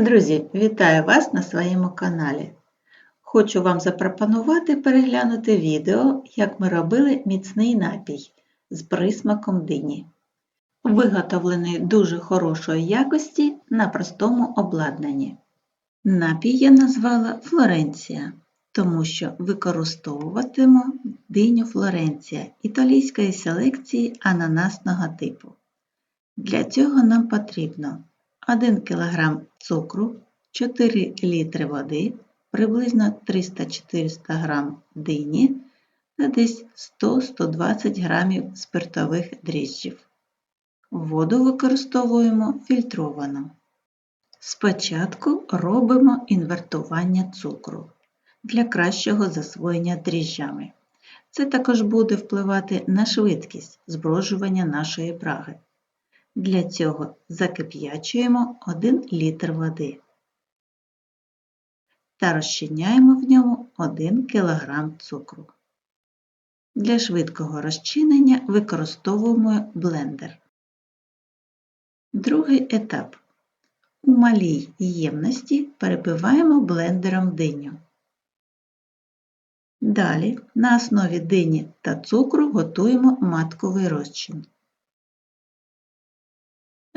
Друзі, вітаю вас на своєму каналі. Хочу вам запропонувати переглянути відео, як ми робили міцний напій з присмаком дині. Виготовлений дуже хорошої якості на простому обладнанні. Напій я назвала Флоренція, тому що використовуватиму диню Флоренція італійської селекції ананасного типу. Для цього нам потрібно 1 кг цукру, 4 літри води, приблизно 300-400 г дині та десь 100-120 г спиртових дріжджів. Воду використовуємо фільтровану. Спочатку робимо інвертування цукру для кращого засвоєння дріжджами. Це також буде впливати на швидкість зброджування нашої браги. Для цього закип'ячуємо 1 літр води та розчиняємо в ньому 1 кг цукру. Для швидкого розчинення використовуємо блендер. Другий етап. У малій ємності перебиваємо блендером диню. Далі на основі дині та цукру готуємо матковий розчин.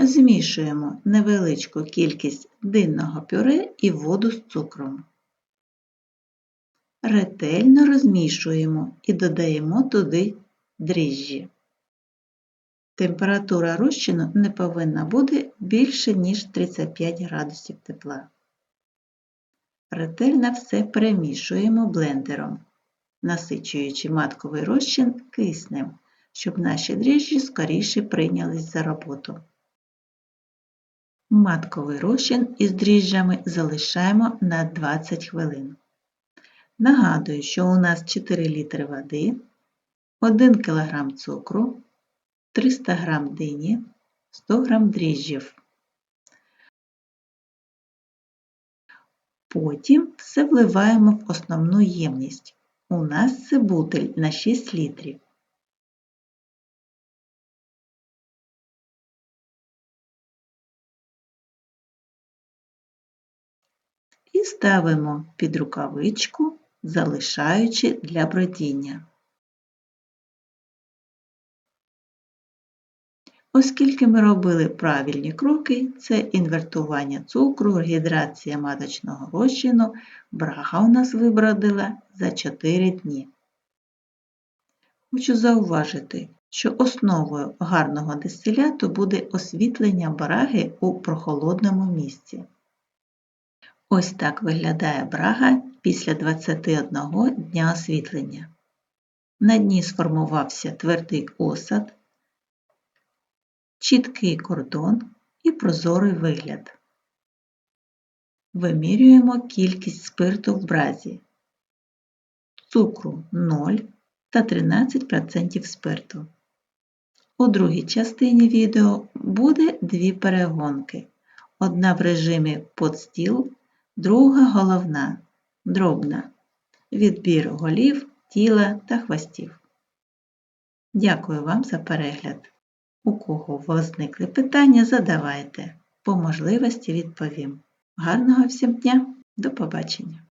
Змішуємо невеличку кількість динного пюре і воду з цукром. Ретельно розмішуємо і додаємо туди дріжджі. Температура розчину не повинна бути більше, ніж 35 градусів тепла. Ретельно все перемішуємо блендером, насичуючи матковий розчин киснем, щоб наші дріжджі скоріше прийнялись за роботу. Матковий розчин із дріжджами залишаємо на 20 хвилин. Нагадую, що у нас 4 літри води, 1 кг цукру, 300 г дині, 100 г дріжджів. Потім все вливаємо в основну ємність. У нас це бутиль на 6 літрів. І ставимо під рукавичку, залишаючи для бродіння. Оскільки ми робили правильні кроки, це інвертування цукру, гідрація маточного розчину, брага у нас вибродила за 4 дні. Хочу зауважити, що основою гарного дистиляту буде освітлення браги у прохолодному місці. Ось так виглядає брага після 21 дня освітлення. На дні сформувався твердий осад, чіткий кордон і прозорий вигляд. Вимірюємо кількість спирту в бразі, цукру 0 та 13% спирту. У другій частині відео буде дві перегонки. Одна в режимі подстіл Друга головна, дробна. Відбір голів, тіла та хвостів. Дякую вам за перегляд. У кого возникли питання, задавайте. По можливості відповім. Гарного всім дня, до побачення!